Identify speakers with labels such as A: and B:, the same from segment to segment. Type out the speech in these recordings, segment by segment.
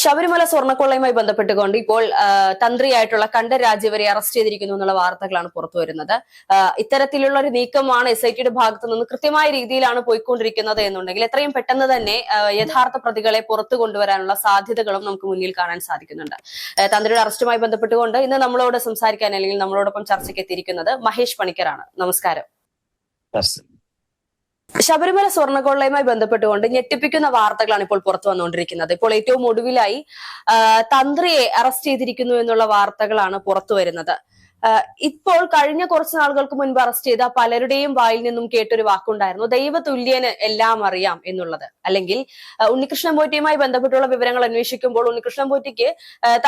A: ശബരിമല സ്വർണക്കൊള്ളയുമായി ബന്ധപ്പെട്ടുകൊണ്ട് ഇപ്പോൾ തന്ത്രിയായിട്ടുള്ള കണ്ഠ രാജീവരെ അറസ്റ്റ് ചെയ്തിരിക്കുന്നു എന്നുള്ള വാർത്തകളാണ് പുറത്തു വരുന്നത്. ഇത്തരത്തിലുള്ള ഒരു നീക്കമാണ് എസ് ഐ ടിയുടെ ഭാഗത്തു നിന്ന് കൃത്യമായ രീതിയിലാണ് പോയിക്കൊണ്ടിരിക്കുന്നത് എന്നുണ്ടെങ്കിൽ എത്രയും പെട്ടെന്ന് തന്നെ യഥാർത്ഥ പ്രതികളെ പുറത്തു കൊണ്ടുവരാനുള്ള സാധ്യതകളും നമുക്ക് മുന്നിൽ കാണാൻ സാധിക്കുന്നുണ്ട്. തന്ത്രിയുടെ അറസ്റ്റുമായി ബന്ധപ്പെട്ടുകൊണ്ട് ഇന്ന് നമ്മളോട് സംസാരിക്കാൻ അല്ലെങ്കിൽ നമ്മളോടൊപ്പം ചർച്ചയ്ക്ക് എത്തിയിരിക്കുന്നത് മഹേഷ് പണിക്കറാണ് നമസ്കാരം. ശബരിമല സ്വർണക്കൊള്ളയുമായി ബന്ധപ്പെട്ടുകൊണ്ട് ഞെട്ടിപ്പിക്കുന്ന വാർത്തകളാണ് ഇപ്പോൾ പുറത്തു വന്നുകൊണ്ടിരിക്കുന്നത്. ഇപ്പോൾ ഏറ്റവും ഒടുവിലായി തന്ത്രിയെ അറസ്റ്റ് ചെയ്തിരിക്കുന്നു എന്നുള്ള വാർത്തകളാണ് പുറത്തു വരുന്നത്. ഇപ്പോൾ കഴിഞ്ഞ കുറച്ച് നാളുകൾക്ക് മുൻപ് അറസ്റ്റ് ചെയ്ത പലരുടെയും വായിൽ നിന്നും കേട്ടൊരു വാക്കുണ്ടായിരുന്നു. ദൈവതുല്യന് എല്ലാം അറിയാം എന്നുള്ളത്. അല്ലെങ്കിൽ ഉണ്ണികൃഷ്ണൻ പോറ്റിയുമായി ബന്ധപ്പെട്ടുള്ള വിവരങ്ങൾ അന്വേഷിക്കുമ്പോൾ ഉണ്ണികൃഷ്ണൻ പോറ്റിക്ക്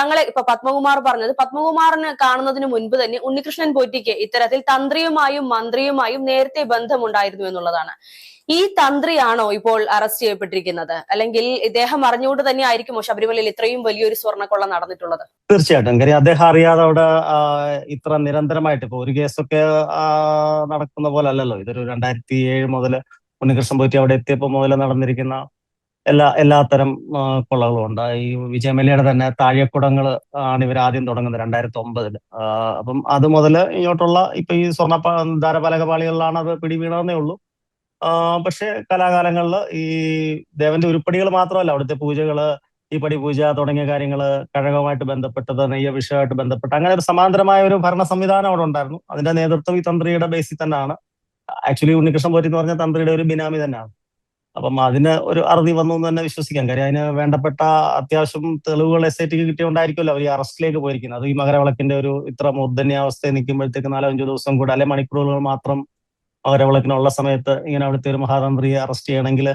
A: തങ്ങളെ ഇപ്പൊ പത്മകുമാർ പറഞ്ഞത് പത്മകുമാറിന് കാണുന്നതിന് മുൻപ് തന്നെ ഉണ്ണികൃഷ്ണൻ പോറ്റിക്ക് ഇത്തരത്തിൽ തന്ത്രിയുമായും മന്ത്രിയുമായും നേരത്തെ ബന്ധമുണ്ടായിരുന്നു എന്നുള്ളതാണ്. ഈ തന്ത്രിയാണോ ഇപ്പോൾ അറസ്റ്റ് ചെയ്യപ്പെട്ടിരിക്കുന്നത്? അല്ലെങ്കിൽ ഇദ്ദേഹം അറിഞ്ഞുകൊണ്ട് തന്നെ ആയിരിക്കുമോ ശബരിമലയിൽ ഇത്രയും വലിയൊരു സ്വർണക്കൊള്ള നടന്നിട്ടുള്ളത്?
B: തീർച്ചയായിട്ടും. കാര്യം അദ്ദേഹം അറിയാതെ അവിടെ ഇത്ര നിരന്തരമായിട്ട് ഇപ്പൊ ഒരു കേസൊക്കെ നടക്കുന്ന പോലെ അല്ലല്ലോ. ഇതൊരു രണ്ടായിരത്തി ഏഴ് മുതൽ ഉണ്ണികൃഷ്ണൻ പോറ്റി അവിടെ എത്തിയപ്പോൾ മുതൽ നടന്നിരിക്കുന്ന എല്ലാ എല്ലാത്തരം കൊള്ളകളും ഉണ്ട്. ഈ വിജയമലയുടെ തന്നെ താഴെക്കുടങ്ങൾ ആണ് ഇവർ ആദ്യം തുടങ്ങുന്നത് രണ്ടായിരത്തി ഒമ്പതിൽ അപ്പം അത് മുതൽ ഇങ്ങോട്ടുള്ള ഇപ്പൊ ഈ സ്വർണ ധാരപാലക പാളികളിലാണ് അത് പിടിവീണതെന്നേ ഉള്ളൂ. പക്ഷെ കലാകാലങ്ങളിൽ ഈ ദേവന്റെ ഉരുപ്പടികൾ മാത്രമല്ല അവിടുത്തെ പൂജകൾ ഈ പടി പൂജ തുടങ്ങിയ കാര്യങ്ങൾ കഴകവുമായിട്ട് ബന്ധപ്പെട്ടത് നെയ്യഭിഷേകമായിട്ട് ബന്ധപ്പെട്ട് അങ്ങനെ ഒരു സമാന്തരമായ ഒരു ഭരണ സംവിധാനം അവിടെ ഉണ്ടായിരുന്നു. അതിന്റെ നേതൃത്വം ഈ തന്ത്രിയുടെ ബേസിൽ തന്നെയാണ്. ആക്ച്വലി ഉണ്ണികൃഷ്ണൻ പോറ്റി എന്ന് പറഞ്ഞ തന്ത്രിയുടെ ഒരു ബിനാമി തന്നെയാണ്. അപ്പം അതിന് ഒരു അറുതി വന്നു എന്ന് തന്നെ വിശ്വസിക്കാം. കാര്യം അതിന് വേണ്ടപ്പെട്ട അത്യാവശ്യം തെളിവുകൾ എസ് ഐ ടിക്ക് കിട്ടിയോണ്ടായിരിക്കുമല്ലോ അവർ ഈ അറസ്റ്റിലേക്ക് പോയിരിക്കുന്നത്. അത് ഈ മകരവിളക്കിന്റെ ഒരു ഇത്ര മൂർധന്യാവസ്ഥയിൽ നിൽക്കുമ്പോഴത്തേക്ക് നാലോ അഞ്ചോ ദിവസം കൂടെ അല്ലെ മണിക്കൂറുകൾ മാത്രം മകരവിളക്കിനുള്ള സമയത്ത് ഇങ്ങനെ അവിടുത്തെ ഒരു മഹാതന്ത്രിയെ അറസ്റ്റ് ചെയ്യണമെങ്കിൽ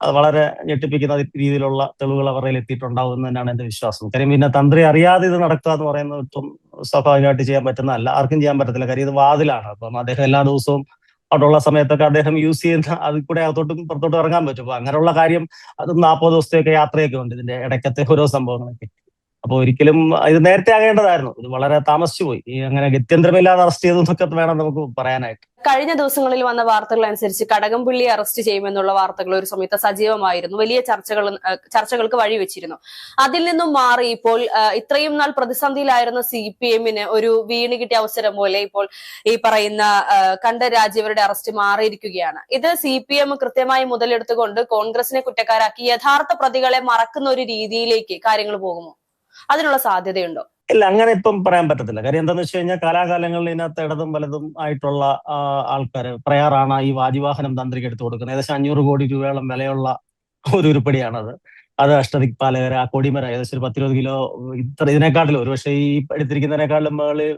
B: അത് വളരെ ഞെട്ടിപ്പിക്കുന്ന രീതിയിലുള്ള തെളിവുകൾ അവരുടെ എത്തിയിട്ടുണ്ടാവും തന്നെയാണ് എന്റെ വിശ്വാസം. കാര്യം പിന്നെ തന്ത്രി അറിയാതെ ഇത് നടക്കുക എന്ന് പറയുന്നത് ഇപ്പം സ്വാഭാവികമായിട്ട് ചെയ്യാൻ പറ്റുന്നതല്ല. ആർക്കും ചെയ്യാൻ പറ്റത്തില്ല. കാര്യം ഇത് വാതിലാണ്. അപ്പം അദ്ദേഹം എല്ലാ ദിവസവും അവിടെയുള്ള സമയത്തൊക്കെ അദ്ദേഹം യൂസ് ചെയ്യുന്ന അതിൽ കൂടെ അകത്തോട്ടും പുറത്തോട്ടും ഇറങ്ങാൻ പറ്റും. അപ്പൊ അങ്ങനെയുള്ള കാര്യം അത് നാൽപ്പത് ദിവസത്തെയൊക്കെ യാത്രയൊക്കെ ഉണ്ട് ഇതിന്റെ ഇടയ്ക്കത്തെ ഓരോ സംഭവങ്ങളൊക്കെ. അപ്പൊ ഒരിക്കലും ഇത് നേരത്തെ ആകേണ്ടതായിരുന്നു. ഇത് വളരെ താമസിച്ചു പോയി. ഈ അങ്ങനെ ഗത്യന്തരമില്ലാതെ അറസ്റ്റ് ചെയ്തു എന്നൊക്കെ വേണം നമുക്ക് പറയാനായിട്ട്.
A: കഴിഞ്ഞ ദിവസങ്ങളിൽ വന്ന വാർത്തകൾ അനുസരിച്ച് കടകംപള്ളി അറസ്റ്റ് ചെയ്യുമെന്നുള്ള വാർത്തകൾ ഒരു സമയത്ത് സജീവമായിരുന്നു. വലിയ ചർച്ചകൾ ചർച്ചകൾക്ക് വഴിവെച്ചിരുന്നു അതിൽ നിന്നും മാറി ഇപ്പോൾ ഇത്രയും നാൾ പ്രതിസന്ധിയിലായിരുന്ന സി പി എമ്മിന് ഒരു വീണ് കിട്ടിയ അവസരം പോലെ ഇപ്പോൾ ഈ പറയുന്ന കണ്ട രാജീവരുടെ അറസ്റ്റ് മാറിയിരിക്കുകയാണ്. ഇത് സി പി എം കൃത്യമായി മുതലെടുത്തുകൊണ്ട് കോൺഗ്രസിനെ കുറ്റക്കാരാക്കി യഥാർത്ഥ പ്രതികളെ മറക്കുന്ന ഒരു രീതിയിലേക്ക് കാര്യങ്ങൾ പോകുമോ? അതിനുള്ള സാധ്യതയുണ്ടോ?
B: ഇല്ല അങ്ങനെ ഇപ്പം പറയാൻ പറ്റത്തില്ല. കാര്യം എന്താണെന്ന് വെച്ച് കഴിഞ്ഞാൽ കാലാകാലങ്ങളിൽ ഇതിനകത്ത് ഇടതും വലതും ആയിട്ടുള്ള ആൾക്കാർ പ്രയാറാണ് ഈ വാജിവാഹനം തന്ത്രിക്ക് എടുത്തു കൊടുക്കുന്നത്. ഏകദേശം അഞ്ഞൂറ് കോടി രൂപയോളം വിലയുള്ള ഒരു ഉരുപ്പടിയാണത്. അത് അഷ്ടദിക്പാലകർ ആ കൊടിമര ഏകദേശം ഒരു പത്തിരുപത് കിലോ ഇത്ര ഇതിനെക്കാട്ടിലും ഒരു പക്ഷേ ഈ എടുത്തിരിക്കുന്നതിനേക്കാളും മുകളിൽ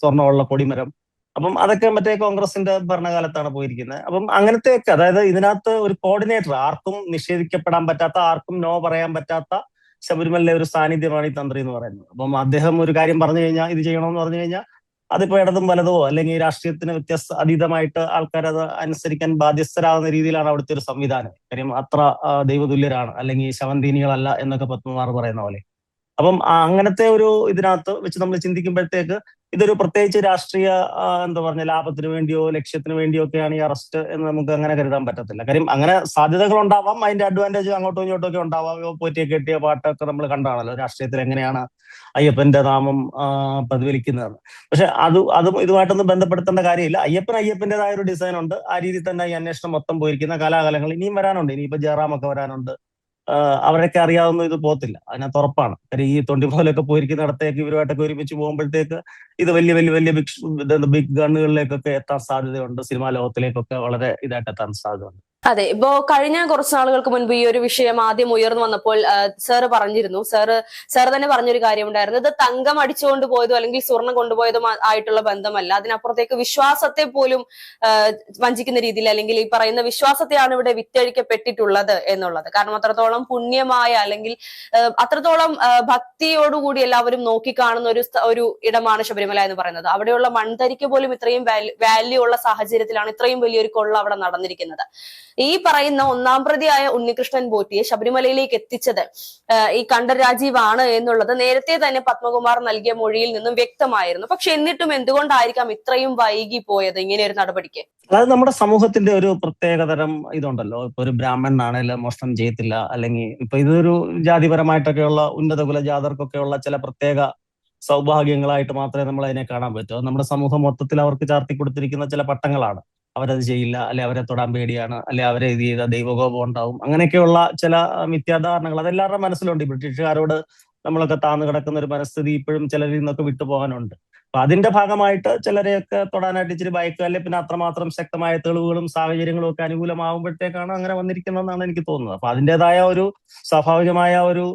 B: സ്വർണമുള്ള കൊടിമരം. അപ്പം അതൊക്കെ മറ്റേ കോൺഗ്രസിന്റെ ഭരണകാലത്താണ് പോയിരിക്കുന്നത്. അപ്പം അങ്ങനത്തെയൊക്കെ അതായത് ഇതിനകത്ത് ഒരു കോർഡിനേറ്റർ ആർക്കും നിഷേധിക്കപ്പെടാൻ പറ്റാത്ത ആർക്കും നോ പറയാൻ പറ്റാത്ത ശബരിമലയിലെ ഒരു സാന്നിധ്യമാണ് ഈ തന്ത്രി എന്ന് പറയുന്നത്. അപ്പം അദ്ദേഹം ഒരു കാര്യം പറഞ്ഞു കഴിഞ്ഞാൽ ഇത് ചെയ്യണമെന്ന് പറഞ്ഞു കഴിഞ്ഞാൽ അതിപ്പോ ഇടതും വലതോ അല്ലെങ്കിൽ രാഷ്ട്രീയത്തിന് വ്യത്യസ്ത അതീതമായിട്ട് ആൾക്കാർ അത് അനുസരിക്കാൻ ബാധ്യസ്ഥരാകുന്ന രീതിയിലാണ് അവിടുത്തെ ഒരു സംവിധാനം. കാര്യം അത്ര ദൈവതുല്യരാണ്. അല്ലെങ്കിൽ ശവന്തീനികളല്ല എന്നൊക്കെ പത്മമാർ പറയുന്ന പോലെ. അപ്പം അങ്ങനത്തെ ഒരു ഇതിനകത്ത് വെച്ച് നമ്മൾ ചിന്തിക്കുമ്പോഴത്തേക്ക് ഇതൊരു പ്രത്യേകിച്ച് രാഷ്ട്രീയ എന്താ പറഞ്ഞ ലാഭത്തിന് വേണ്ടിയോ ലക്ഷ്യത്തിന് വേണ്ടിയോ ഒക്കെയാണ് ഈ അറസ്റ്റ് എന്ന് നമുക്ക് അങ്ങനെ കരുതാൻ പറ്റത്തില്ല. കാര്യം അങ്ങനെ സാധ്യതകൾ ഉണ്ടാവാം അതിന്റെ അഡ്വാന്റേജ് അങ്ങോട്ടും ഇങ്ങോട്ടും ഒക്കെ ഉണ്ടാവാം. പോറ്റിയെ കെട്ടിയ പാട്ടൊക്കെ നമ്മൾ കണ്ടാണല്ലോ രാഷ്ട്രീയത്തിൽ എങ്ങനെയാണ് അയ്യപ്പന്റെ നാമം പ്രതിഫലിക്കുന്നതെന്ന്. പക്ഷെ അത് അതും ഇതുമായിട്ടൊന്നും ബന്ധപ്പെടുത്തേണ്ട കാര്യമില്ല. അയ്യപ്പൻ അയ്യപ്പന്റേതായ ഒരു ഡിസൈൻ ഉണ്ട്. ആ രീതിയിൽ തന്നെ ഈ അന്വേഷണം മൊത്തം പോയിരിക്കുന്ന കലാകാലങ്ങൾ ഇനിയും വരാനുണ്ട്. ഇനിയിപ്പോ ജയറാം ഒക്കെ വരാനുണ്ട്. അവരൊക്കെ അറിയാവുന്ന ഇത് പോത്തില്ല അതിനകത്ത് ഉറപ്പാണ്. കാര്യം ഈ തൊണ്ടിമുതലൊക്കെ പോയിരിക്കുന്നിടത്തേക്ക് ഇവരുമായിട്ടൊക്കെ ഒരുമിച്ച് പോകുമ്പോഴത്തേക്ക് ഇത് വലിയ വലിയ വലിയ ബിഗ് ബിഗ് ഗണ്ണുകളിലേക്കൊക്കെ എത്താൻ സാധ്യതയുണ്ട്. സിനിമാ ലോകത്തിലേക്കൊക്കെ വളരെ ഇതായിട്ട് എത്താൻ സാധ്യതയുണ്ട്.
A: അതെ ഇപ്പോ കഴിഞ്ഞ കുറച്ച് നാളുകൾക്ക് മുൻപ് ഈ ഒരു വിഷയം ആദ്യം ഉയർന്നു വന്നപ്പോൾ സാറ് പറഞ്ഞിരുന്നു. സാറ് സാർ തന്നെ പറഞ്ഞൊരു കാര്യമുണ്ടായിരുന്നു. ഇത് തങ്കം അടിച്ചുകൊണ്ട് പോയതോ അല്ലെങ്കിൽ സ്വർണം കൊണ്ടുപോയതോ ആയിട്ടുള്ള ബന്ധമല്ല. അതിനപ്പുറത്തേക്ക് വിശ്വാസത്തെ പോലും വഞ്ചിക്കുന്ന രീതിയിൽ അല്ലെങ്കിൽ ഈ പറയുന്ന വിശ്വാസത്തെയാണ് ഇവിടെ വിറ്റഴിക്കപ്പെട്ടിട്ടുള്ളത് എന്നുള്ളത്. കാരണം അത്രത്തോളം പുണ്യമായ അല്ലെങ്കിൽ അത്രത്തോളം ഭക്തിയോടുകൂടി എല്ലാവരും നോക്കിക്കാണുന്ന ഒരു ഒരു ഇടമാണ് ശബരിമല എന്ന് പറയുന്നത്. അവിടെയുള്ള മൺതരിക്ക് പോലും ഇത്രയും വാല്യൂ ഉള്ള സാഹചര്യത്തിലാണ് ഇത്രയും വലിയൊരു കൊള്ള അവിടെ നടന്നിരിക്കുന്നത്. ഈ പറയുന്ന ഒന്നാം പ്രതിയായ ഉണ്ണികൃഷ്ണൻ പോറ്റിയെ ശബരിമലയിലേക്ക് എത്തിച്ചത് ഈ കണ്ഠർ രാജീവാണ് എന്നുള്ളത് നേരത്തെ തന്നെ പത്മകുമാർ നൽകിയ മൊഴിയിൽ നിന്നും വ്യക്തമായിരുന്നു. പക്ഷെ എന്നിട്ടും എന്തുകൊണ്ടായിരിക്കാം ഇത്രയും വൈകി പോയത് ഇങ്ങനെ ഒരു നടപടിക്ക്?
B: അതായത് നമ്മുടെ സമൂഹത്തിന്റെ ഒരു പ്രത്യേകതരം ഇതുണ്ടല്ലോ. ഇപ്പൊ ഒരു ബ്രാഹ്മണനാണേലും മോഷണം ചെയ്യത്തില്ല. അല്ലെങ്കിൽ ഇപ്പൊ ഇതൊരു ജാതിപരമായിട്ടൊക്കെയുള്ള ഉന്നത കുലജാതർക്കൊക്കെയുള്ള ചില പ്രത്യേക സൗഭാഗ്യങ്ങളായിട്ട് മാത്രമേ നമ്മൾ അതിനെ കാണാൻ പറ്റൂ. നമ്മുടെ സമൂഹം മൊത്തത്തിൽ അവർക്ക് ചാർത്തി കൊടുത്തിരിക്കുന്ന ചില പട്ടങ്ങളാണ്. അവരത് ചെയ്യില്ല അല്ലെ അവരെ തൊടാൻ പേടിയാണ് അല്ലെ അവരെ ഇത് ചെയ്ത ദൈവകോപം ഉണ്ടാവും. അങ്ങനെയൊക്കെയുള്ള ചില മിഥ്യാധാരണകൾ അതെല്ലാവരുടെ മനസ്സിലുണ്ട്. ബ്രിട്ടീഷുകാരോട് നമ്മളൊക്കെ താന്നു കിടക്കുന്ന ഒരു മനസ്ഥിതി ഇപ്പോഴും ചിലരിൽ നിന്നൊക്കെ വിട്ടുപോകാനുണ്ട് അപ്പൊ അതിന്റെ ഭാഗമായിട്ട് ചിലരെയൊക്കെ തൊടാനായിട്ട് ഇച്ചിരി ഭയക്കുക അല്ലെ പിന്നെ അത്രമാത്രം ശക്തമായ തെളിവുകളും സാഹചര്യങ്ങളും ഒക്കെ അനുകൂലമാകുമ്പോഴത്തേക്കാണ് അങ്ങനെ വന്നിരിക്കുന്നതെന്നാണ് എനിക്ക് തോന്നുന്നത്. അപ്പൊ അതിന്റെതായ ഒരു സ്വാഭാവികമായ ഒരു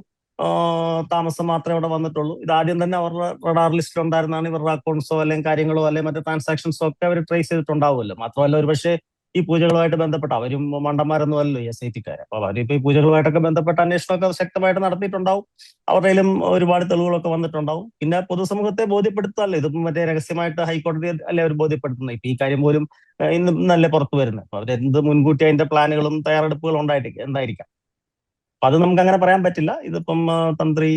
B: താമസം മാത്രമേ ഇവിടെ വന്നിട്ടുള്ളൂ. ഇത് ആദ്യം തന്നെ അവരുടെ റഡാർ ലിസ്റ്റിൽ ഉണ്ടായിരുന്നാണ് ഇവരുടെ അക്കൗണ്ട്സോ അല്ലെങ്കിൽ കാര്യങ്ങളോ അല്ലെങ്കിൽ മറ്റേ ട്രാൻസാക്ഷൻസോ ഒക്കെ അവർ ട്രേസ് ചെയ്തിട്ടുണ്ടാവുമല്ലോ. മാത്രമല്ല ഒരു പക്ഷേ ഈ പൂജകളുമായിട്ട് ബന്ധപ്പെട്ട് അവരും മണ്ടന്മാരൊന്നും അല്ലല്ലോ എസ് ഐ ടിക്കാർ അപ്പൊ അവരിപ്പോ ഈ പൂജകളുമായിട്ടൊക്കെ ബന്ധപ്പെട്ട അന്വേഷണമൊക്കെ ശക്തമായിട്ട് നടത്തിയിട്ടുണ്ടാവും. അവരുടെയിലും ഒരുപാട് തെളിവുകളൊക്കെ വന്നിട്ടുണ്ടാവും. പിന്നെ പൊതുസമൂഹത്തെ ബോധ്യപ്പെടുത്താമല്ലോ ഇത് മറ്റേ രഹസ്യമായിട്ട് ഹൈക്കോടതി അല്ലെ അവർ ബോധ്യപ്പെടുത്തുന്നത്? ഇപ്പൊ ഈ കാര്യം പോലും ഇന്നും നല്ല പുറത്തു വരുന്നത്. അവരെന്ത് മുൻകൂട്ടി അതിന്റെ പ്ലാനുകളും തയ്യാറെടുപ്പുകളും ഉണ്ടായിട്ട് എന്തായിരിക്കാം? അപ്പൊ അത് നമുക്ക് അങ്ങനെ പറയാൻ പറ്റില്ല. ഇതിപ്പം തന്ത്രി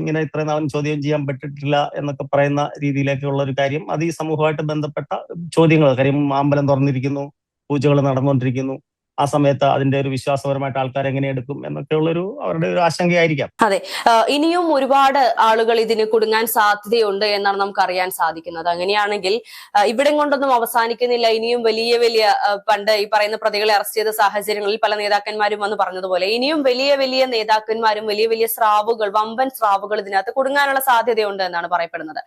B: ഇങ്ങനെ ഇത്രയും നാളും ചോദ്യം ചെയ്യാൻ പറ്റിട്ടില്ല എന്നൊക്കെ പറയുന്ന രീതിയിലേക്കുള്ള ഒരു കാര്യം. അത് ഈ സമൂഹമായിട്ട് ബന്ധപ്പെട്ട ചോദ്യങ്ങൾ കാര്യം അമ്പലം തുറന്നിരിക്കുന്നു പൂജകൾ നടന്നുകൊണ്ടിരിക്കുന്നു ആ സമയത്ത് അതിന്റെ ഒരു വിശ്വാസപരമായിട്ട് ആൾക്കാർ എങ്ങനെ എടുക്കും എന്നൊക്കെയുള്ള ഒരു അവരുടെ ഒരു ആശങ്കയായിരിക്കാം.
A: അതെ. ഇനിയും ഒരുപാട് ആളുകൾ ഇതിന് കുടുങ്ങാൻ സാധ്യതയുണ്ട് എന്നാണ് നമുക്ക് അറിയാൻ സാധിക്കുന്നത്. അങ്ങനെയാണെങ്കിൽ ഇവിടെ കൊണ്ടൊന്നും അവസാനിക്കുന്നില്ല. ഇനിയും വലിയ വലിയ പണ്ട് ഈ പറയുന്ന പ്രതികളെ അറസ്റ്റ് ചെയ്ത സാഹചര്യങ്ങളിൽ പല നേതാക്കന്മാരും വന്ന് പറഞ്ഞതുപോലെ ഇനിയും വലിയ വലിയ നേതാക്കന്മാരും വലിയ വലിയ സ്രാവുകൾ വമ്പൻ സ്രാവുകൾ ഇതിനകത്ത് കുടുങ്ങാനുള്ള സാധ്യതയുണ്ട് എന്നാണ് പറയപ്പെടുന്നത്.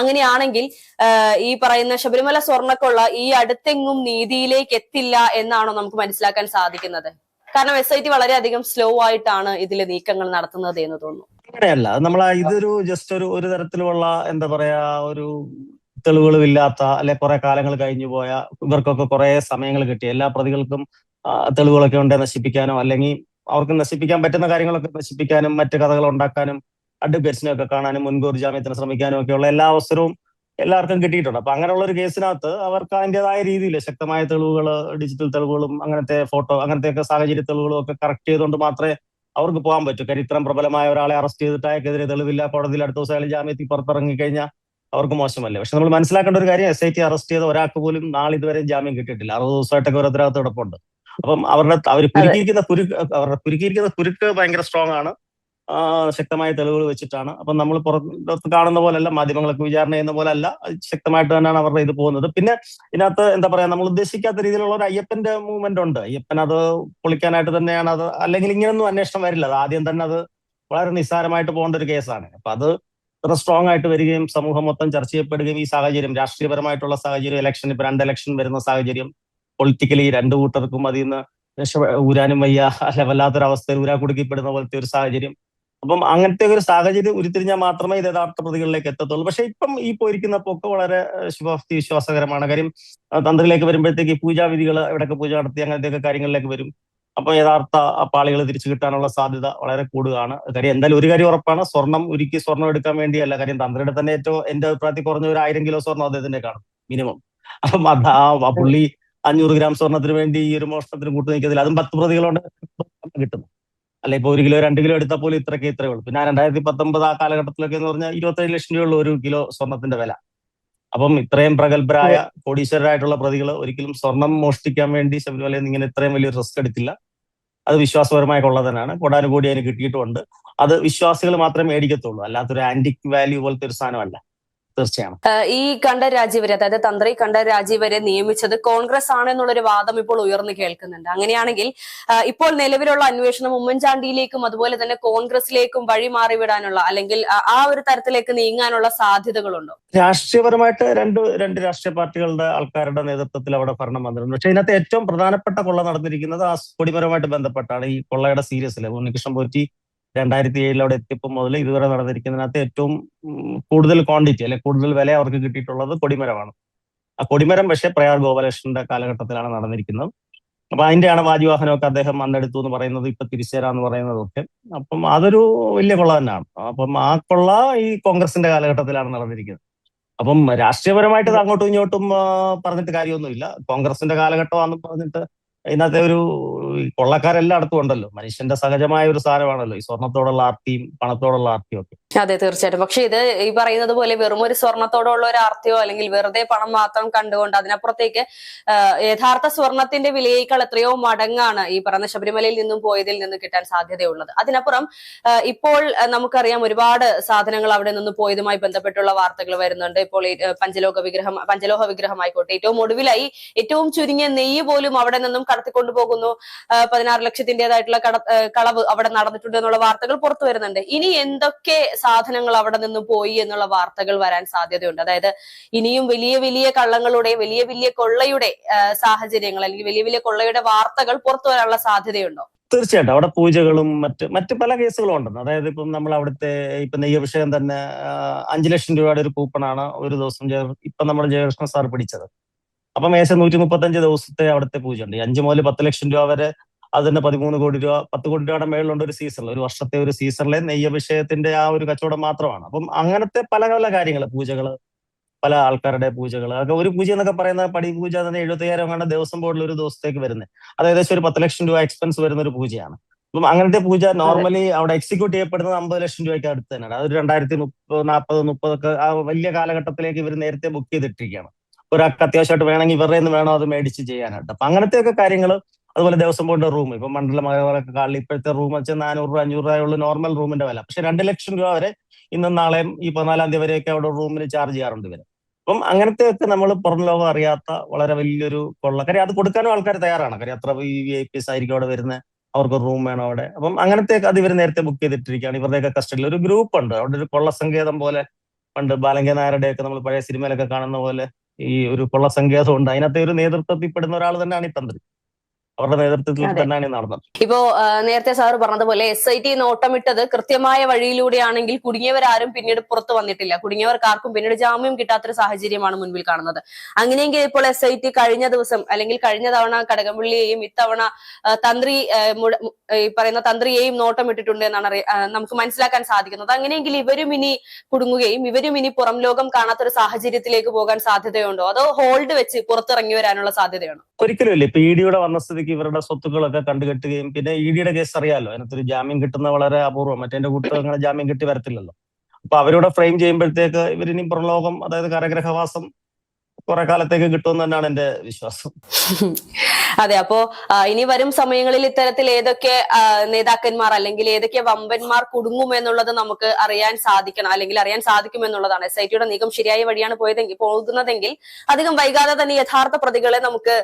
A: അങ്ങനെയാണെങ്കിൽ ഈ പറയുന്ന ശബരിമല സ്വർണക്കൊള്ള ഈ അടുത്തെങ്ങും നീതിയിലേക്ക് എത്തില്ല എന്നാണോ നമുക്ക് മനസ്സിലാക്കാൻ സാധിക്കുന്നത്. കാരണം എസ് ഐ ടി വളരെയധികം സ്ലോ ആയിട്ടാണ് ഇതിൽ നീക്കങ്ങൾ നടത്തുന്നത് എന്ന് തോന്നുന്നു.
B: അങ്ങനെയല്ല. നമ്മൾ ഇതൊരു ജസ്റ്റ് ഒരു ഒരു തരത്തിലുള്ള എന്താ പറയാ ഒരു തെളിവുകളും ഇല്ലാത്ത അല്ലെ കുറെ കാലങ്ങൾ കഴിഞ്ഞു പോയ ഇവർക്കൊക്കെ കുറെ സമയങ്ങൾ കിട്ടി. എല്ലാ പ്രതികൾക്കും തെളിവുകളൊക്കെ ഉണ്ട് നശിപ്പിക്കാനോ അല്ലെങ്കിൽ അവർക്ക് നശിപ്പിക്കാൻ പറ്റുന്ന കാര്യങ്ങളൊക്കെ നശിപ്പിക്കാനും മറ്റു കഥകൾ ഉണ്ടാക്കാനും അഡ്വക്കേറ്റ്സിനെ ഒക്കെ കാണാനും മുൻകൂർ ജാമ്യത്തിന് ശ്രമിക്കാനും ഒക്കെയുള്ള എല്ലാ അവസരവും എല്ലാവർക്കും കിട്ടിയിട്ടുണ്ട്. അപ്പൊ അങ്ങനെയുള്ള ഒരു കേസിനകത്ത് അവർക്ക് അതിന്റെതായ രീതിയിൽ ശക്തമായ തെളിവുകൾ ഡിജിറ്റൽ തെളിവുകളും അങ്ങനത്തെ ഫോട്ടോ അങ്ങനത്തെ ഒക്കെ സാഹചര്യ തെളിവുകളും ഒക്കെ കറക്റ്റ് ചെയ്തുകൊണ്ട് മാത്രമേ അവർക്ക് പോകാൻ പറ്റൂ. കാര്യം ഇത്രയും പ്രബലമായ ഒരാളെ അറസ്റ്റ് ചെയ്തിട്ട് അയാൾക്കെതിരെ തെളിവില്ല. കോടതിയിൽ അടുത്ത ദിവസം അയാൾ ജാമ്യത്തിൽ പുറത്തിറങ്ങി കഴിഞ്ഞാൽ അവർക്ക് മോശമല്ലേ? പക്ഷെ നമ്മൾ മനസ്സിലാക്കേണ്ട ഒരു കാര്യം എസ് ഐ ടി അറസ്റ്റ് ചെയ്ത ഒരാൾക്ക് പോലും നാളെ ഇതുവരെ ജാമ്യം കിട്ടിയിട്ടില്ല. അറുപത് ദിവസമായിട്ടൊക്കെ ഓരോരുത്തരകത്ത് കിടപ്പുണ്ട്. അപ്പം അവരുടെ അവർ കുരുക്കിയിരിക്കുന്ന കുരുക്ക് അവരുടെ കുരുക്കിയിരിക്കുന്ന കുരുക്ക് ഭയങ്കര സ്ട്രോങ് ആണ്. ശക്തമായ തെളിവുകൾ വെച്ചിട്ടാണ്. അപ്പം നമ്മൾ പുറത്ത് കാണുന്ന പോലല്ല മാധ്യമങ്ങളൊക്കെ വിചാരണ ചെയ്യുന്ന പോലെ അല്ല ശക്തമായിട്ട് തന്നെയാണ് അവരുടെ ഇത് പോകുന്നത്. പിന്നെ ഇതിനകത്ത് എന്താ പറയാ നമ്മൾ ഉദ്ദേശിക്കാത്ത രീതിയിലുള്ള ഒരു അയ്യപ്പന്റെ മൂവ്മെന്റ് ഉണ്ട്. അയ്യപ്പൻ അത് പൊളിക്കാനായിട്ട് തന്നെയാണ് അത് അല്ലെങ്കിൽ ഇങ്ങനൊന്നും അന്വേഷണം വരില്ല. അത് ആദ്യം തന്നെ അത് വളരെ നിസ്സാരമായിട്ട് പോകേണ്ട ഒരു കേസാണ്. അപ്പൊ അത് ഇത്ര സ്ട്രോങ് ആയിട്ട് വരികയും സമൂഹം മൊത്തം ചർച്ച ചെയ്യപ്പെടുകയും ഈ സാഹചര്യം രാഷ്ട്രീയപരമായിട്ടുള്ള സാഹചര്യം ഇലക്ഷൻ ഇപ്പൊ രണ്ട് ഇലക്ഷൻ വരുന്ന സാഹചര്യം പൊളിറ്റിക്കലി രണ്ടു കൂട്ടർക്കും അതിൽ നിന്ന് ഊരാനും വയ്യ. അല്ല വല്ലാത്തൊരവസ്ഥയിൽ ഊരാ കുടുക്കിപ്പെടുന്ന പോലത്തെ ഒരു സാഹചര്യം. അപ്പം അങ്ങനത്തെ ഒരു സാഹചര്യം ഉരുത്തിരിഞ്ഞാൽ മാത്രമേ ഇത് യഥാർത്ഥ പ്രതികളിലേക്ക് എത്തത്തുള്ളൂ. പക്ഷെ ഇപ്പം ഈ പോയിരിക്കുന്ന പൊക്കെ വളരെ ശുഭാപ്തി വിശ്വാസകരമാണ്. കാര്യം തന്ത്രിയിലേക്ക് വരുമ്പോഴത്തേക്ക് പൂജാവിധികൾ എവിടെയൊക്കെ പൂജ നടത്തി അങ്ങനത്തെയൊക്കെ കാര്യങ്ങളിലേക്ക് വരും. അപ്പൊ യഥാർത്ഥ പാളികൾ തിരിച്ചു കിട്ടാനുള്ള സാധ്യത വളരെ കൂടുകയാണ്. കാര്യം എന്തായാലും ഒരു കാര്യം ഉറപ്പാണ്. സ്വർണം ഉരുക്കി സ്വർണം എടുക്കാൻ വേണ്ടിയല്ല. കാര്യം തന്ത്രിയുടെ തന്നെ ഏറ്റവും എന്റെ അഭിപ്രായത്തിൽ കുറഞ്ഞ ഒരു ആയിരം കിലോ സ്വർണം അദ്ദേഹത്തിന്റെ കാണും മിനിമം. അപ്പം അത് ആ പുള്ളി അഞ്ഞൂറ് ഗ്രാം സ്വർണത്തിന് വേണ്ടി ഈ ഒരു മോഷണത്തിന് കൂട്ടു നിൽക്കത്തില്ല അതും പത്ത് പ്രതികളുണ്ട്. കിട്ടുന്നു അല്ല ഇപ്പൊ ഒരു കിലോ രണ്ട് കിലോ എടുത്താൽ പോലും ഇത്രയ്ക്ക് ഇത്രയേ ഉള്ളൂ. പിന്നെ രണ്ടായിരത്തി പത്തൊമ്പത് ആ കാലഘട്ടത്തിലൊക്കെ എന്ന് പറഞ്ഞാൽ ഇരുപത്തേഴ് ലക്ഷം രൂപയുള്ള ഒരു കിലോ സ്വർണത്തിന്റെ വില. അപ്പം ഇത്രയും പ്രഗത്ഭരായ കോടീശ്വരരായിട്ടുള്ള പ്രതികൾ ഒരിക്കലും സ്വർണം മോഷ്ടിക്കാൻ വേണ്ടി ശബരിമലയിൽ നിന്ന് ഇങ്ങനെ ഇത്രയും വലിയ റിസ്ക് എടുത്തില്ല. അത് വിശ്വാസപരമായ കൊള്ള തന്നെയാണ് കോടാനുകൂടി അതിന് കിട്ടിയിട്ടുമുണ്ട്. അത് വിശ്വാസികൾ മാത്രമേ മേടിക്കത്തുള്ളൂ. അല്ലാത്തൊരു ആന്റിക് വാല്യൂ പോലത്തെ ഒരു സാധനമല്ല. തീർച്ചയാണ്
A: ഈ കണ്ട രാജീവരെ അതായത് തന്ത്രി കണ്ട രാജീവരെ നിയമിച്ചത് കോൺഗ്രസ് ആണ് എന്നുള്ളൊരു വാദം ഇപ്പോൾ ഉയർന്നു കേൾക്കുന്നുണ്ട്. അങ്ങനെയാണെങ്കിൽ ഇപ്പോൾ നിലവിലുള്ള അന്വേഷണം ഉമ്മൻചാണ്ടിയിലേക്കും അതുപോലെ തന്നെ കോൺഗ്രസിലേക്കും വഴിമാറി വിടാനുള്ള അല്ലെങ്കിൽ ആ- ഒരു തരത്തിലേക്ക് നീങ്ങാനുള്ള സാധ്യതകളുണ്ടോ?
B: രാഷ്ട്രീയപരമായിട്ട് രണ്ട് രണ്ട് രാഷ്ട്രീയ പാർട്ടികളുടെ ആൾക്കാരുടെ നേതൃത്വത്തിൽ അവിടെ ഭരണം വന്നിട്ടുണ്ട്. പക്ഷെ ഇതിനകത്ത് ഏറ്റവും പ്രധാനപ്പെട്ട കൊള്ള നടന്നിരിക്കുന്നത് ആ കൊടിപരമായിട്ട് ബന്ധപ്പെട്ടാണ് ഈ കൊള്ളയുടെ സീരിയസിലെ ഉണ്ണികൃഷ്ണൻ പോറ്റി രണ്ടായിരത്തി ഏഴിൽ അവിടെ എത്തിയപ്പോൾ മുതൽ ഇതുവരെ നടന്നിരിക്കുന്നതിനകത്ത് ഏറ്റവും കൂടുതൽ ക്വാണ്ടിറ്റി അല്ലെ കൂടുതൽ വില അവർക്ക് കിട്ടിയിട്ടുള്ളത് കൊടിമരമാണ്. ആ കൊടിമരം പക്ഷെ പ്രയാർ ഗോപാലകൃഷ്ണന്റെ കാലഘട്ടത്തിലാണ് നടന്നിരിക്കുന്നത്. അപ്പൊ അതിന്റെയാണ് വാജിവാഹനമൊക്കെ അദ്ദേഹം അന്നെടുത്തു എന്ന് പറയുന്നത് ഇപ്പൊ തിരിച്ചുതരാന്ന് പറയുന്നതൊക്കെ. അപ്പം അതൊരു വലിയ കൊള്ള തന്നെയാണ്. അപ്പം ആ കൊള്ള ഈ കോൺഗ്രസിന്റെ കാലഘട്ടത്തിലാണ് നടന്നിരിക്കുന്നത്. അപ്പം രാഷ്ട്രീയപരമായിട്ട് അങ്ങോട്ടും ഇങ്ങോട്ടും പറഞ്ഞിട്ട് കാര്യമൊന്നുമില്ല. കോൺഗ്രസിന്റെ കാലഘട്ടമാണെന്ന് പറഞ്ഞിട്ട് ഇന്നത്തെ ഒരു കൊള്ളക്കാരെല്ലായിടത്തും ഉണ്ടല്ലോ. മനുഷ്യന്റെ സഹജമായ ഒരു സാധനമാണല്ലോ ഈ സ്വർണത്തോടുള്ള ആർത്തിയും പണത്തോടുള്ള ആർത്തിയും ഒക്കെ.
A: അതെ തീർച്ചയായിട്ടും. പക്ഷെ ഇത് ഈ പറയുന്നത് പോലെ വെറും ഒരു സ്വർണത്തോടുള്ള ഒരു ആർത്തിയോ അല്ലെങ്കിൽ വെറുതെ പണം മാത്രം കണ്ടുകൊണ്ട് അതിനപ്പുറത്തേക്ക് യഥാർത്ഥ സ്വർണത്തിന്റെ വിലയേക്കാൾ എത്രയോ മടങ്ങാണ് ഈ പറഞ്ഞ ശബരിമലയിൽ നിന്നും പോയതിൽ നിന്ന് കിട്ടാൻ സാധ്യതയുള്ളത്. അതിനപ്പുറം ഇപ്പോൾ നമുക്കറിയാം ഒരുപാട് സാധനങ്ങൾ അവിടെ നിന്ന് പോയതുമായി ബന്ധപ്പെട്ടുള്ള വാർത്തകൾ വരുന്നുണ്ട്. ഇപ്പോൾ പഞ്ചലോക വിഗ്രഹം പഞ്ചലോഹ വിഗ്രഹമായിക്കോട്ടെ. ഏറ്റവും ഒടുവിലായി ഏറ്റവും ചുരുങ്ങിയ നെയ്യ് പോലും അവിടെ നിന്നും കടത്തിക്കൊണ്ടു പോകുന്നു പതിനാറ് ലക്ഷത്തിന്റേതായിട്ടുള്ള കട കളവ് അവിടെ നടന്നിട്ടുണ്ട് എന്നുള്ള വാർത്തകൾ പുറത്തു വരുന്നുണ്ട്. ഇനി എന്തൊക്കെ സാധനങ്ങൾ അവിടെ നിന്ന് പോയി എന്നുള്ള വാർത്തകൾ വരാൻ സാധ്യതയുണ്ട്. അതായത് ഇനിയും വലിയ വലിയ കള്ളങ്ങളുടെ വലിയ വലിയ കൊള്ളയുടെ സാഹചര്യങ്ങൾ അല്ലെങ്കിൽ വലിയ വലിയ കൊള്ളയുടെ വാർത്തകൾ പുറത്തു വരാനുള്ള സാധ്യതയുണ്ടോ?
B: തീർച്ചയായിട്ടും. അവിടെ പൂജകളും മറ്റ് മറ്റ് പല കേസുകളും ഉണ്ടെന്ന്. അതായത് ഇപ്പം നമ്മൾ അവിടുത്തെ ഇപ്പൊ നെയ്യഭിഷേകം തന്നെ അഞ്ചു ലക്ഷം രൂപയുടെ ഒരു കൂപ്പണാണ് ഒരു ദിവസം ഇപ്പൊ നമ്മുടെ ജയകൃഷ്ണ സാർ പിടിച്ചത്. അപ്പം ഏകദേശം നൂറ്റി മുപ്പത്തഞ്ച് ദിവസത്തെ അവിടുത്തെ പൂജ ഉണ്ട് അഞ്ചു മുതൽ പത്ത് ലക്ഷം രൂപ വരെ അതിന് പതിമൂന്ന് കോടി രൂപ പത്ത് കോടി രൂപയുടെ മേളിലുണ്ട് ഒരു സീസണിൽ ഒരു വർഷത്തെ ഒരു സീസണിലെ നെയ്യഭിഷേകത്തിന്റെ ആ ഒരു കച്ചവടം മാത്രമാണ്. അപ്പം അങ്ങനത്തെ പല പല കാര്യങ്ങൾ പൂജകൾ പല ആൾക്കാരുടെ പൂജകൾ അതൊക്കെ ഒരു പൂജ എന്നൊക്കെ പറയുന്ന പടി പൂജ തന്നെ എഴുപത്തയ്യായിരം ആണ് ദിവസം ബോർഡിൽ ഒരു ദിവസത്തേക്ക് വരുന്നത് അത് ഏകദേശം ഒരു പത്ത് ലക്ഷം രൂപ എക്സ്പെൻസ് വരുന്ന ഒരു പൂജയാണ്. അപ്പം അങ്ങനത്തെ പൂജ നോർമലി അവിടെ എക്സിക്യൂട്ട് ചെയ്യപ്പെടുന്നത് അമ്പത് ലക്ഷം രൂപയ്ക്ക് അടുത്ത് തന്നെയാണ്. അത് രണ്ടായിരത്തി മുപ്പത് നാൽപ്പത് മുപ്പതൊക്കെ ആ വലിയ കാലഘട്ടത്തിലേക്ക് ഇവർ നേരത്തെ ബുക്ക് ചെയ്തിട്ടിരിക്കുകയാണ്. ഒരാൾക്ക് അത്യാവശ്യമായിട്ട് വേണമെങ്കിൽ ഇവരുടെ നിന്ന് വേണോ അത് മേടിച്ച് ചെയ്യാനായിട്ട്. അപ്പൊ അങ്ങനത്തെ ഒക്കെ കാര്യങ്ങൾ അതുപോലെ ദിവസം ബോർഡിന്റെ റൂം ഇപ്പൊ മണ്ഡല മകരൊക്കെ കാളിൽ ഇപ്പോഴത്തെ റൂം വെച്ചാൽ നാനൂറ് രൂപ അഞ്ഞൂറ് രൂപയുള്ള നോർമൽ റൂമിന്റെ വില. പക്ഷെ രണ്ട് ലക്ഷം രൂപ വരെ ഇന്നും നാളെയും ഈ പതിനാലാം തീയതി വരെയൊക്കെ അവിടെ റൂമിന് ചാർജ് ചെയ്യാറുണ്ട് ഇവർ. അപ്പം അങ്ങനത്തെ ഒക്കെ നമ്മൾ പുറം ലോകം അറിയാത്ത വളരെ വലിയൊരു കൊള്ള കാര്യം അത് കൊടുക്കാനും ആൾക്കാർ തയ്യാറാണ്. കാര്യം അത്ര വി ഐ പി എസ് ആയിരിക്കും അവിടെ വരുന്നത് അവർക്ക് റൂം വേണം അവിടെ. അപ്പം അങ്ങനത്തെ അത് ഇവർ നേരത്തെ ബുക്ക് ചെയ്തിട്ടിരിക്കുകയാണ്. ഇവരുടെയൊക്കെ കസ്റ്റഡിയിൽ ഒരു ഗ്രൂപ്പ് ഉണ്ട്. അവിടെ ഒരു കൊള്ള സങ്കേതം പോലെ പണ്ട് ബാലങ്ക നായരുടെ ഒക്കെ നമ്മൾ പഴയ സിനിമയിലൊക്കെ കാണുന്ന പോലെ ഈ ഒരു കൊള്ളസംഖ്യാസം ഉണ്ട്. അതിനകത്തെ ഒരു നേതൃത്വത്തിൽ പെടുന്ന ഒരാൾ തന്നെയാണ് ഈ തന്ത്രി. അവരുടെ നേതൃത്വത്തിൽ തന്നെയാണ് നടന്നത്.
A: ഇപ്പോ നേരത്തെ സാർ പറഞ്ഞതുപോലെ എസ് ഐ ടി നോട്ടമിട്ടത് കൃത്യമായ വഴിയിലൂടെയാണെങ്കിൽ കുടുങ്ങിയവരാരും പിന്നീട് പുറത്തു വന്നിട്ടില്ല. കുടുങ്ങിയവർക്ക് ആർക്കും പിന്നീട് ജാമ്യം കിട്ടാത്തൊരു സാഹചര്യമാണ് മുൻപിൽ കാണുന്നത്. അങ്ങനെയെങ്കിൽ ഇപ്പോൾ എസ് ഐ ടി കഴിഞ്ഞ ദിവസം അല്ലെങ്കിൽ കഴിഞ്ഞ തവണ കടകംപള്ളിയെയും ഇത്തവണ തന്ത്രി ഈ പറയുന്ന തന്ത്രിയെയും നോട്ടമിട്ടിട്ടുണ്ട് എന്നാണ് അറിയ- നമുക്ക് മനസ്സിലാക്കാൻ സാധിക്കുന്നത്. അങ്ങനെയെങ്കിൽ ഇവരും ഇനി കുടുങ്ങുകയും ഇവരും ഇനി പുറം ലോകം കാണാത്തൊരു സാഹചര്യത്തിലേക്ക് പോകാൻ സാധ്യതയുണ്ടോ? അതോ ഹോൾഡ് വെച്ച് പുറത്തിറങ്ങി വരാനുള്ള സാധ്യതയാണോ
B: ഒരിക്കലും ഇല്ല. ഡിയുടെ വന്ന സ്ഥിതിക്ക് ഇവരുടെ സ്വത്തുക്കളൊക്കെ കണ്ടുകെട്ടുകയും പിന്നെ ഇ ഡിയുടെ കേസ് അറിയാലോ? അതിനകത്തൊരു ജാമ്യം കിട്ടുന്ന വളരെ അപൂർവം. മറ്റേ കൂട്ടം അങ്ങനെ ജാമ്യം കിട്ടി വരത്തില്ലല്ലോ. അപ്പൊ അവരോട് ഫ്രെയിം ചെയ്യുമ്പോഴത്തേക്ക് ഇവരിനി പ്രലോകം അതായത് കരഗ്രഹവാസം കുറെ കാലത്തേക്ക് കിട്ടുമെന്ന് തന്നെയാണ് എന്റെ വിശ്വാസം.
A: അതെ അപ്പോ ഇനി വരും സമയങ്ങളിൽ ഇത്തരത്തിൽ ഏതൊക്കെ നേതാക്കന്മാർ അല്ലെങ്കിൽ ഏതൊക്കെ വമ്പന്മാർ കുടുങ്ങും എന്നുള്ളത് നമുക്ക് അറിയാൻ സാധിക്കണം അല്ലെങ്കിൽ അറിയാൻ സാധിക്കും എന്നുള്ളതാണ്. എസ് ഐ ടിയുടെ നീക്കം ശരിയായ വഴിയാണ് പോയതെങ്കിൽ പോകുന്നതെങ്കിൽ അധികം വൈകാതെ തന്നെ യഥാർത്ഥ പ്രതികളെ നമുക്ക്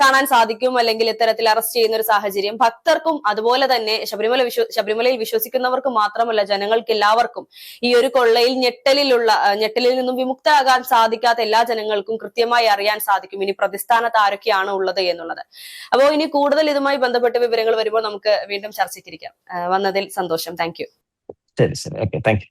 A: കാണാൻ സാധിക്കും അല്ലെങ്കിൽ ഇത്തരത്തിൽ അറസ്റ്റ് ചെയ്യുന്ന ഒരു സാഹചര്യം. ഭക്തർക്കും അതുപോലെ തന്നെ ശബരിമല വിശ്വ ശബരിമലയിൽ വിശ്വസിക്കുന്നവർക്ക് മാത്രമല്ല ജനങ്ങൾക്ക് എല്ലാവർക്കും ഈ ഒരു കൊള്ളയിൽ ഞെട്ടലിലുള്ള ഞെട്ടലിൽ നിന്നും വിമുക്തരാകാൻ സാധിക്കാത്ത എല്ലാ ജനങ്ങൾക്കും കൃത്യമായി അറിയാൻ സാധിക്കും ഇനി പ്രതിസ്ഥാനത്ത് ആരൊക്കെയാണ് ഉള്ളത് എന്നുള്ളത്. അപ്പോൾ ഇനി കൂടുതൽ ഇതുമായി ബന്ധപ്പെട്ട വിവരങ്ങൾ വരുമ്പോൾ നമുക്ക് വീണ്ടും ചർച്ചയ്ക്കിരിക്കാം. വന്നതിൽ സന്തോഷം. Thank you.
B: ശരി ശരി. Okay thank you